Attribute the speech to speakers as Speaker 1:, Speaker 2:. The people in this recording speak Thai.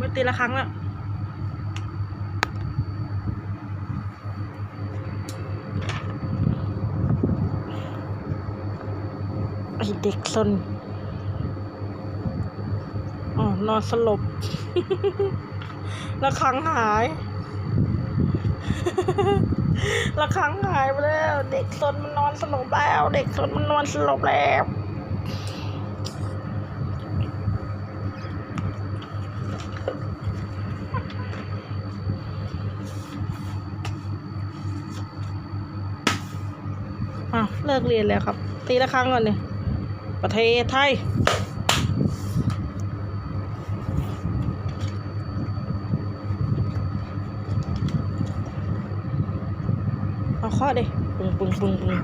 Speaker 1: ไม่ตีละครั้งแล้วไอเด็กซนอ๋อนอนสลบ ละครั้งหาย ละครั้งหายไปแล้ว เด็กซนมันนอนสลบแล้ว เด็กซนมันนอนสลบแล้ว อะเลิกเรียนแล้วครับ ตีละครั้งก่อนเลยประเทศไทยเอาข้อดิปึ้งปึ้งปึ้งปึ้ง